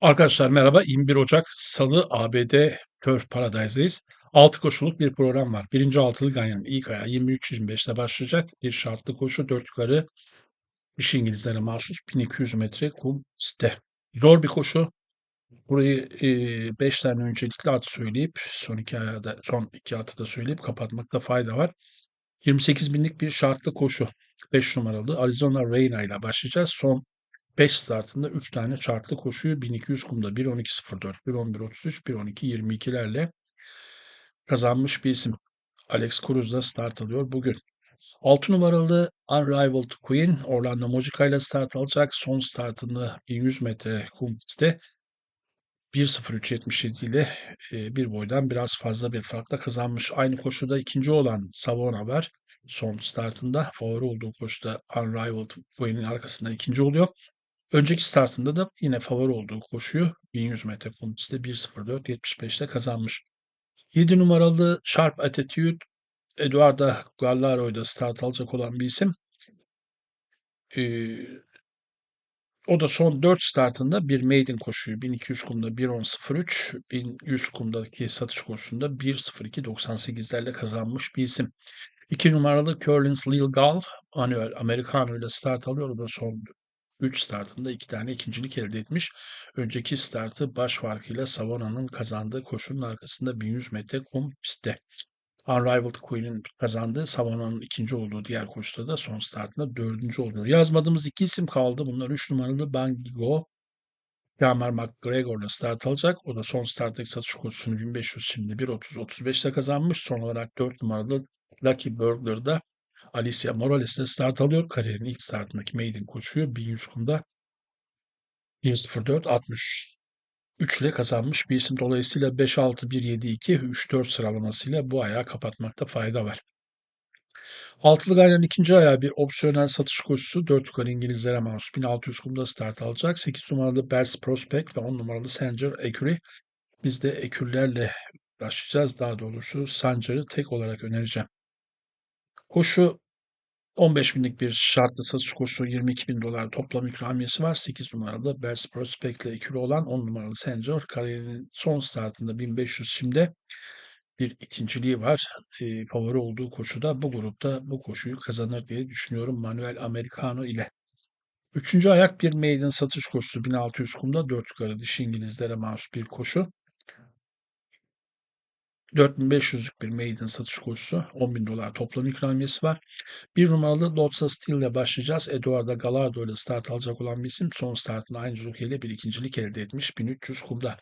Arkadaşlar merhaba. 21 Ocak Salı ABD Turf Paradise'deyiz. 6 koşuluk bir program var. Birinci altılı ganyanın ilk ayağı 23-25'te başlayacak. Bir şartlı koşu 4 yukarı iş İngilizlere mahsus 1200 metre kum site. Zor bir koşu. Burayı 5 tane öncelikli at söyleyip son iki ayada, son iki atı da söyleyip kapatmakta fayda var. 28 binlik bir şartlı koşu. 5 numaralı Arizona Reina ile başlayacağız. Son 5 startında 3 tane çarklı koşuyu 1200 kumda 1.12.04, 1.11.33, 1.12.22'lerle kazanmış bir isim. Alex Cruz da start alıyor bugün. 6 numaralı Unrivaled Queen Orlando Mojica ile start alacak. Son startında 1100 metre kum pistte 1.03.77 ile e, bir boydan biraz fazla bir farkla kazanmış. Aynı koşuda ikinci olan Savona var. Son startında favori olduğu koşuda Unrivaled Queen'in arkasından ikinci oluyor. Önceki startında da yine favori olduğu koşuyu 1100 metre kum pistte 1.04.75'te kazanmış. 7 numaralı Sharp Attitude Eduardo Gallaro'yla start alacak olan bir isim. Ee, o da son 4 startında bir maiden koşuyu 1200 kumda 1.10.03, 1100 kumdaki satış koşusunda 1.02.98'lerle kazanmış bir isim. 2 numaralı Curlins Lil Gal Manuel Americano ile start alıyor. O da son 3 startında 2 tane ikincilik elde etmiş. Önceki startı baş farkıyla Savona'nın kazandığı koşunun arkasında 1100 metre kum pistte. Unrivaled Queen'in kazandığı Savona'nın ikinci olduğu diğer koşuda da son startında dördüncü oluyor. Yazmadığımız iki isim kaldı. Bunlar 3 numaralı Bangigo Yamer McGregor'la start alacak. O da son starttaki satış koşusunu 1500 şimdi 1.30-35'te kazanmış. Son olarak 4 numaralı Lucky Burglar'da Alicia Morales de start alıyor. Kariyerin ilk startındaki maiden koşuyor. 1100 kumda 1.04.60 3 ile kazanmış bir isim. Dolayısıyla 5-6-1-7-2 3-4 sıralamasıyla bu ayağı kapatmakta fayda var. Altılı Ganyan'ın ikinci ayağı bir opsiyonel satış koşusu. 4 yukarı İngilizlere mahsus 1600 kumda start alacak. 8 numaralı Bears Prospect ve 10 numaralı Sanger Ecury. Biz de ekürlerle başlayacağız. Daha doğrusu Sancar'ı tek olarak önereceğim. Koşu 15 binlik bir şartlı satış koşusu 22 bin dolar toplam ikramiyesi var. 8 numaralı Bears Prospect ile ikili olan 10 numaralı Senjor kariyerinin son startında 1500 şimdi bir ikinciliği var. E, favori olduğu koşuda bu grupta bu koşuyu kazanır diye düşünüyorum Manuel Americano ile. Üçüncü ayak bir maiden satış koşusu 1600 kumda 4 yukarı dişi İngilizlere mahsus bir koşu. 4500'lük bir maiden satış koşusu. 10.000 dolar toplam ikramiyesi var. Bir numaralı Lotsa Steel ile başlayacağız. Eduardo Gallardo ile start alacak olan bir isim. Son startında aynı jokeyle bir ikincilik elde etmiş. 1300 kumda.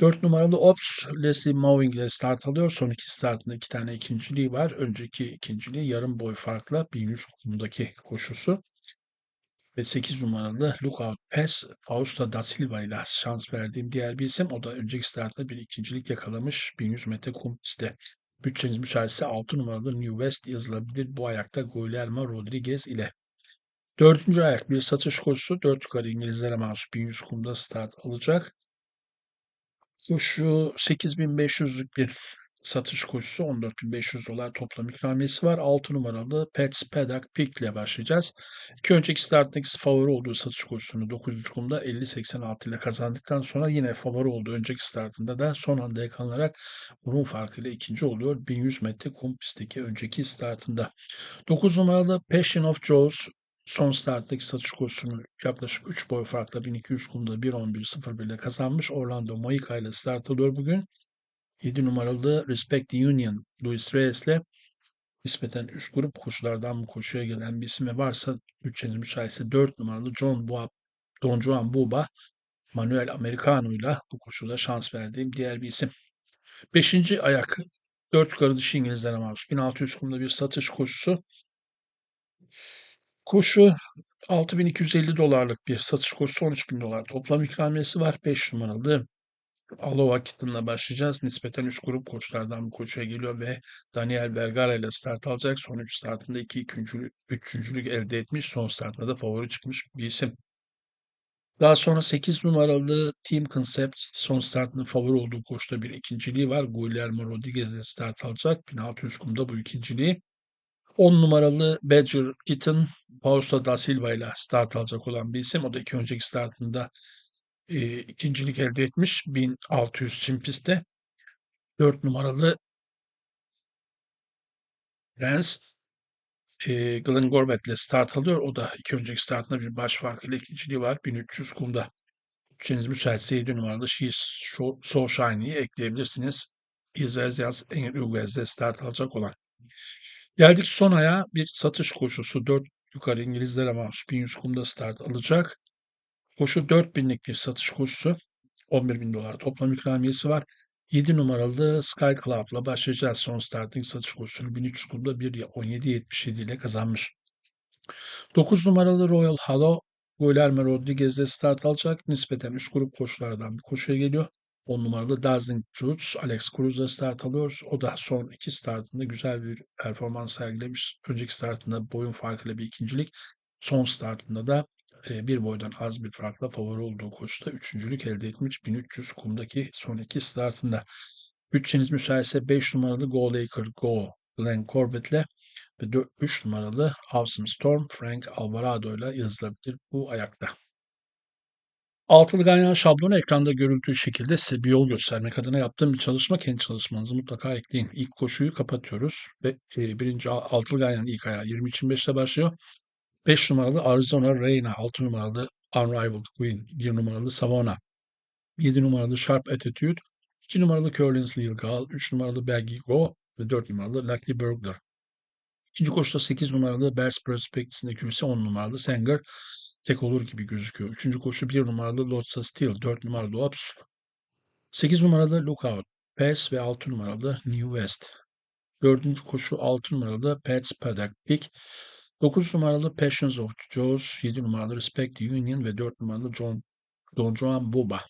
4 numaralı Ops Leslie Mowing ile start alıyor. Son iki startında iki tane ikinciliği var. Önceki ikinciliği yarım boy farkla 1100 kumdaki koşusu ve 8 numaralı Lookout Pass Fausto da Silva ile şans verdiğim diğer bir isim. O da önceki startta bir ikincilik yakalamış 1100 metre kum pistte. Bütçeniz müsaitse 6 numaralı New West yazılabilir bu ayakta Guillermo Rodriguez ile. Dördüncü ayak bir satış koşusu. 4 yukarı İngilizlere mahsus 1100 kumda start alacak. Koşu 8500'lük bir satış koşusu 14.500 dolar toplam ikramiyesi var. 6 numaralı Pets Pedak Pick ile başlayacağız. İki önceki starttaki favori olduğu satış koşusunu 9. kumda 50-86 ile kazandıktan sonra yine favori olduğu önceki startında da son anda yakalanarak bunun farkıyla ikinci oluyor. 1100 metre kum pistteki önceki startında. 9 numaralı Passion of Joes son starttaki satış koşusunu yaklaşık 3 boy farkla 1200 kumda 1.11.01 ile kazanmış. Orlando Moica ile start alıyor bugün. 7 numaralı Respect the Union Luis Reyes ile nispeten üst grup koşulardan bu koşuya gelen bir isim ve varsa bütçeniz müsaitse 4 numaralı John Boab, Don Juan Buba Manuel Americano ile bu koşuda şans verdiğim diğer bir isim. Beşinci ayak 4 yukarı dışı İngilizlere mahsus 1600 kumda bir satış koşusu. Koşu 6250 dolarlık bir satış koşusu 13 bin dolar toplam ikramiyesi var. 5 numaralı Alova Kitten'la başlayacağız. Nispeten üst grup koçlardan bu koçuya geliyor ve Daniel Vergara ile start alacak. Son 3 startında 2 ikincilik, üçüncülük elde etmiş. Son startında da favori çıkmış bir isim. Daha sonra 8 numaralı Team Concept son startında favori olduğu koşta bir ikinciliği var. Guillermo Rodriguez ile start alacak. 1600 kumda bu ikinciliği. 10 numaralı Badger Kitten Fausto da Silva ile start alacak olan bir isim. O da iki önceki startında e, ikincilik elde etmiş 1600 çim pistte. 4 numaralı Prens e, Glenn Gorbett'le start alıyor. O da iki önceki startında bir baş farkıyla ikinciliği var. 1300 kumda. Bütçeniz müsaitse 7 numaralı She's So, Shiny'yi ekleyebilirsiniz. İzleyeceğiz Uguez'de start alacak olan. Geldik son aya bir satış koşusu. 4 yukarı İngilizlere mahsus 1100 kumda start alacak. Koşu 4000'lik bir satış koşusu. 11 bin dolar toplam ikramiyesi var. 7 numaralı Sky Club'la başlayacağız. Son starting satış koşusunu 1300 kumda 1.17.77 ile kazanmış. 9 numaralı Royal Halo Guillermo Rodriguez'de start alacak. Nispeten üst grup koşulardan bir koşuya geliyor. 10 numaralı Dazzling Truths Alex Cruz'da start alıyoruz. O da son iki startında güzel bir performans sergilemiş. Önceki startında boyun farkıyla bir ikincilik. Son startında da bir boydan az bir farkla favori olduğu koşuda üçüncülük elde etmiş 1300 kumdaki son iki startında. Bütçeniz müsaitse 5 numaralı Go Laker Go Glenn Corbett'le ve 3 numaralı Awesome Storm Frank Alvarado ile yazılabilir bu ayakta. Altılı ganyan şablonu ekranda görüldüğü şekilde size bir yol göstermek adına yaptığım bir çalışma. Kendi çalışmanızı mutlaka ekleyin. İlk koşuyu kapatıyoruz ve birinci altılı ganyan ilk ayağı 20.25'te başlıyor. 5 numaralı Arizona Reina, 6 numaralı Unrivaled Queen, 1 numaralı Savona, 7 numaralı Sharp Attitude, 2 numaralı Curlin's Legal, 3 numaralı Baggy Go ve 4 numaralı Lucky Burglar. İkinci koşuda 8 numaralı Bears Prospects'in ekürüsü 10 numaralı Sanger tek olur gibi gözüküyor. Üçüncü koşu 1 numaralı Lotsa Steel, 4 numaralı Ops, 8 numaralı Lookout, Pass ve 6 numaralı New West. Dördüncü koşu 6 numaralı Pets Paddock Pick, 9 numaralı Passions of Joes, 7 numaralı Respect the Union ve 4 numaralı John, Don Juan Boba.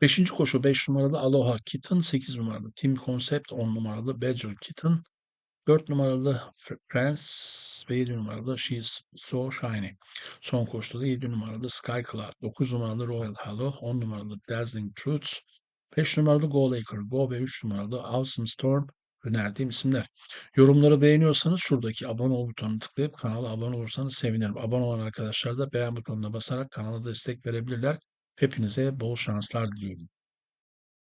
5. koşu 5 numaralı Aloha Kitten, 8 numaralı Team Concept, 10 numaralı Badger Kitten, 4 numaralı Prince ve 7 numaralı She's So Shiny. Son koşuda da 7 numaralı Sky Cloud, 9 numaralı Royal Halo, 10 numaralı Dazzling Truths, 5 numaralı Go Laker Go ve 3 numaralı Awesome Storm önerdiğim isimler. Yorumları beğeniyorsanız şuradaki abone ol butonuna tıklayıp kanala abone olursanız sevinirim. Abone olan arkadaşlar da beğen butonuna basarak kanala destek verebilirler. Hepinize bol şanslar diliyorum.